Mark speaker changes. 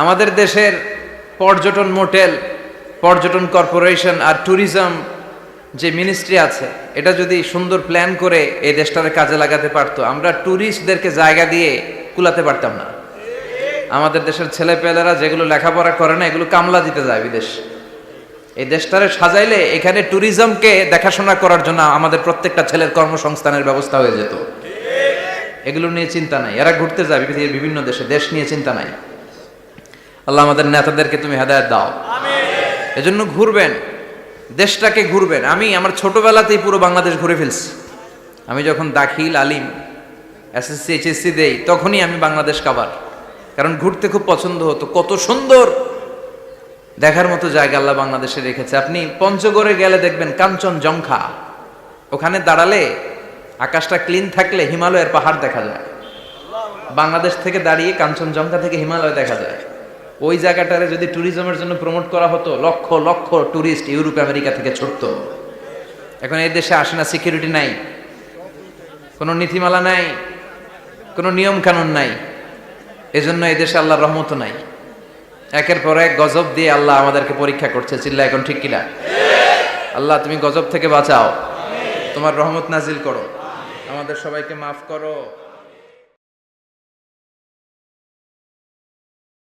Speaker 1: আমাদের দেশের পর্যটন মোটেল, পর্যটন কর্পোরেশন আর ট্যুরিজম যে মিনিস্ট্রি আছে, এটা যদি সুন্দর প্ল্যান করে এই দেশটারে কাজে লাগাতে পারতো, আমরা ট্যুরিস্টদেরকে জায়গা দিয়ে কুলাতে পারতাম না। আমাদের দেশের ছেলেপেলেরা যেগুলো লেখাপড়া করে না, এগুলো কামলা দিতে যায় বিদেশ। এই দেশটারে সাজাইলে এখানে ট্যুরিজমকে দেখাশোনা করার জন্য আমাদের প্রত্যেকটা ছেলের কর্মসংস্থানের ব্যবস্থা হয়ে যেত। এগুলো নিয়ে চিন্তা নাই। এরা ঘুরতে যায় বিভিন্ন দেশে, দেশ নিয়ে চিন্তা নাই। আল্লাহ আমাদের নেতাদেরকে তুমি হেদায়ত দাও। এজন্য ঘুরবেন দেশটাকে ঘুরবেন। আমি আমার ছোটবেলাতেই পুরো বাংলাদেশ ঘুরে ফেলছি। আমি যখন দাখিল আলিম এসএসসি এইচএসসি দেই তখনই আমি বাংলাদেশ কাবার কারণ ঘুরতে খুব পছন্দ হতো। কত সুন্দর দেখার মতো জায়গা আল্লাহ বাংলাদেশে রেখেছে। আপনি পঞ্চগড়ে গেলে দেখবেন কাঞ্চন জংখা ওখানে দাঁড়ালে আকাশটা ক্লিন থাকলে হিমালয়ের পাহাড় দেখা যায়। বাংলাদেশ থেকে দাঁড়িয়ে কাঞ্চনজঙ্ঘা থেকে হিমালয় দেখা যায়। ওই জায়গাটারে যদি ট্যুরিজমের জন্য প্রমোট করা হতো, lakh lakh tourist Europe, America থেকে ছুটতো। এখন এই দেশে আসে না সিকিউরিটি নাই, কোনো নীতিমালা নাই, কোনো নিয়ম কানুন নাই, এজন্য এই দেশে আল্লাহর রহমত নাই। একের পর এক গজব দিয়ে আল্লাহ আমাদেরকে পরীক্ষা করছে চিল্লা এখন ঠিক কিনা? আল্লাহ, তুমি গজব থেকে বাঁচাও। তোমার রহমত নাজিল করো। আমাদের সবাইকে মাফ করো।